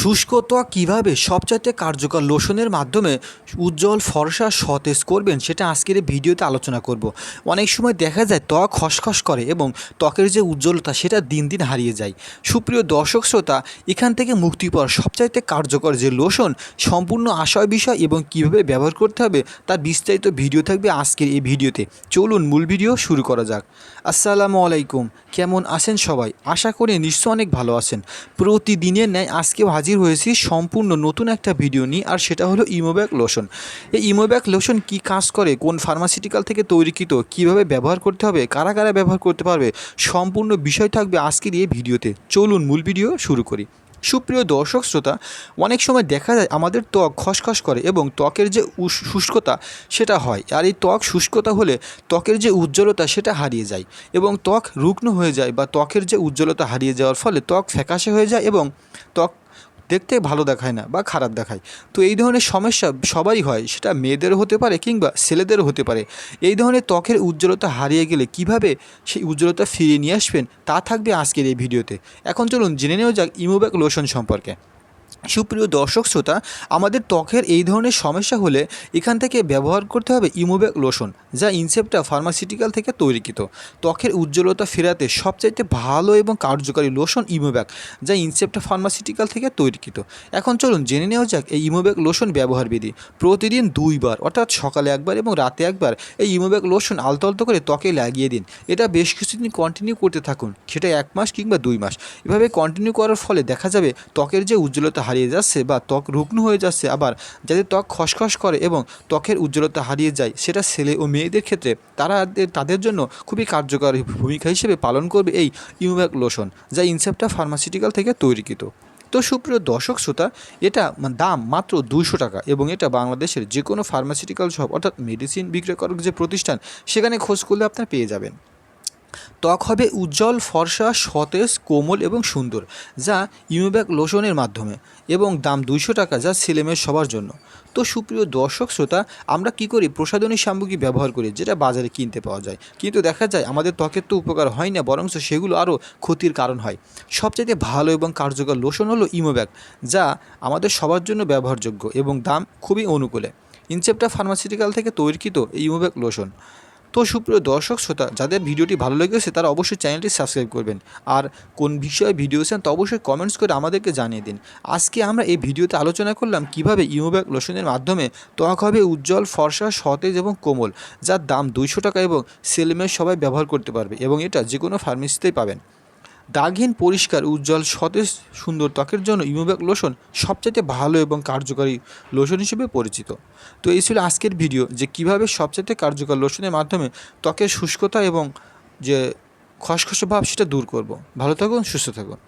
শুষ্ক ত্বক কীভাবে সবচাইতে কার্যকর লোশনের মাধ্যমে উজ্জ্বল ফর্সা সতেজ করবেন সেটা আজকের এই ভিডিওতে আলোচনা করব। অনেক সময় দেখা যায় ত্বক খসখস করে এবং ত্বকের যে উজ্জ্বলতা সেটা দিন দিন হারিয়ে যায়। সুপ্রিয় দর্শক শ্রোতা, এখান থেকে মুক্তি পাওয়ার সবচাইতে কার্যকর যে লোশন, সম্পূর্ণ আশয় বিষয় এবং কীভাবে ব্যবহার করতে হবে তার বিস্তারিত ভিডিও থাকবে আজকের এই ভিডিওতে। চলুন মূল ভিডিও শুরু করা যাক। আসসালামু আলাইকুম। কেমন আছেন সবাই? আশা করি নিশ্চয় অনেক ভালো আছেন। প্রতিদিনের ন্যায় আজকেও হাজির হয়েছি সম্পূর্ণ নতুন একটা ভিডিও নিয়ে, আর সেটা হলো ইমোব্যাক লোশন। এই ইমোব্যাক লোশন কি কাজ করে, কোন ফার্মাসিউটিক্যাল থেকে তৈরিকৃত, কীভাবে ব্যবহার করতে হবে, কারা কারা ব্যবহার করতে পারবে, সম্পূর্ণ বিষয় থাকবে আজকের এই ভিডিওতে। চলুন মূল ভিডিও শুরু করি। সুপ্রিয় দর্শক শ্রোতা, অনেক সময় দেখা যায় আমাদের ত্বক খসখস করে এবং ত্বকের যে শুষ্কতা সেটা হয়, আর এই ত্বক শুষ্কতা হলে ত্বকের যে উজ্জ্বলতা সেটা হারিয়ে যায় এবং ত্বক রুগ্ন হয়ে যায় বা ত্বকের যে উজ্জ্বলতা হারিয়ে যাওয়ার ফলে ত্বক ফ্যাকাশে হয়ে যায় এবং ত্বক দেখতে ভালো দেখায় না বা খারাপ দেখায়। তো এই ধরনের সমস্যা সবারই হয়, সেটা মেয়েদেরও হতে পারে কিংবা ছেলেদেরও হতে পারে। এই ধরনের ত্বকের উজ্জ্বলতা হারিয়ে গেলে কীভাবে সেই উজ্জ্বলতা ফিরিয়ে নিয়ে আসবেন, তা থাকবে আজকের এই ভিডিওতে। এখন চলুন জেনে নেওয়া যাক ইমোব্যাক লোশন সম্পর্কে। সুপ্রিয় দর্শক শ্রোতা, আমাদের ত্বকের এই ধরনের সমস্যা হলে এখান থেকে ব্যবহার করতে হবে ইমোব্যাক লোশন, যা ইনসেপ্টা ফার্মাসিউটিক্যাল থেকে তৈরিকৃত। ত্বকের উজ্জ্বলতা ফেরাতে সবচাইতে ভালো এবং কার্যকারী লোশন ইমোব্যাক যা ইনসেপ্টা ফার্মাসিউটিক্যাল থেকে তৈরিকৃত। এখন চলুন জেনে নেওয়া যাক এই ইমোব্যাক লোশন ব্যবহার বিধি প্রতিদিন দুইবার, অর্থাৎ সকালে একবার এবং রাতে একবার এই ইমোব্যাক লোশন আলতো আলতো করে ত্বকে লাগিয়ে দিন। এটা বেশ কিছুদিন কন্টিনিউ করতে থাকুন, সেটা এক মাস কিংবা দুই মাস। এভাবে কন্টিনিউ করার ফলে দেখা যাবে ত্বকের যে উজ্জ্বলতা হারিয়ে যাচ্ছে বা ত্বক রুগ্ন হয়ে যাচ্ছে, আবার যাদের ত্বক খসখস করে এবং ত্বকের উজ্জ্বলতা হারিয়ে যায়, সেটা ছেলে ও মেয়েদের ক্ষেত্রে তারা তাদের জন্য খুবই কার্যকরী ভূমিকা হিসেবে পালন করবে এই ইউম্যাক লোশন, যা ইনসেপ্টা ফার্মাসিউটিক্যাল থেকে তৈরিকৃত। তো সুপ্রিয় দর্শক শ্রোতা, এটা দাম মাত্র দুশো টাকা এবং এটা বাংলাদেশের যে কোনো ফার্মাসিউটিক্যাল শপ অর্থাৎ মেডিসিন বিক্রয়করক যে প্রতিষ্ঠান, সেখানে খোঁজ করলে আপনারা পেয়ে যাবেন। ত্বক হবে উজ্জ্বল, ফর্সা, সতেজ, কোমল এবং সুন্দর, যা ইউম্যাক লোশনের মাধ্যমে এবং দাম দুইশো টাকা যা ছেলেমেয়ের সবার জন্য। তো সুপ্রিয় দর্শক, শ্রোতা, আমরা কি করি? প্রসাধনী সামগ্রী ব্যবহার করি, যেটা বাজারে কিনতে পাওয়া যায়। কিন্তু দেখা যায়, আমাদের ত্বকের তো উপকার হয় না বরং সেগুলো আরও ক্ষতির কারণ হয়। সবচেয়ে ভালো এবং কার্যকর লোশন হলো ইমোব্যাক যা আমাদের সবার জন্য ব্যবহারযোগ্য এবং দাম খুবই অনুকূলে। ইনসেপ্টা ফার্মাসিউটিক্যাল থেকে তৈরিকৃত এই ইমোব্যাক লোশন। তো সুপ্রিয় দর্শক শ্রোতা, যাদের ভিডিওটি ভালো লেগেছে তারা অবশ্যই চ্যানেলটি সাবস্ক্রাইব করবেন। আর কোন বিষয়ে ভিডিও চান তা অবশ্যই কমেন্টস করে আমাদেরকে জানিয়ে দিন। আজকে আমরা এই ভিডিওতে আলোচনা করলাম কীভাবে ইউব্যাক লোশনের মাধ্যমে ত্বক হবে উজ্জ্বল, ফর্সা, সতেজ এবং কোমল, যার দাম দুইশো টাকা এবং সেলমের সবাই ব্যবহার করতে পারবে এবং এটা যে কোনো ফার্মেসিতেই পাবেন। দাগহীন, পরিষ্কার, উজ্জ্বল, সতেজ, সুন্দর ত্বকের জন্য ইমোব্যাক লোশন সবচাইতে ভালো এবং কার্যকারী লোশন হিসেবে পরিচিত। তো এই ছিল আজকের ভিডিও যে কীভাবে সবচাইতে কার্যকর লোশনের মাধ্যমে ত্বকের শুষ্কতা এবং যে খসখসে ভাব সেটা দূর করব। ভালো থাকুন, সুস্থ থাকুন।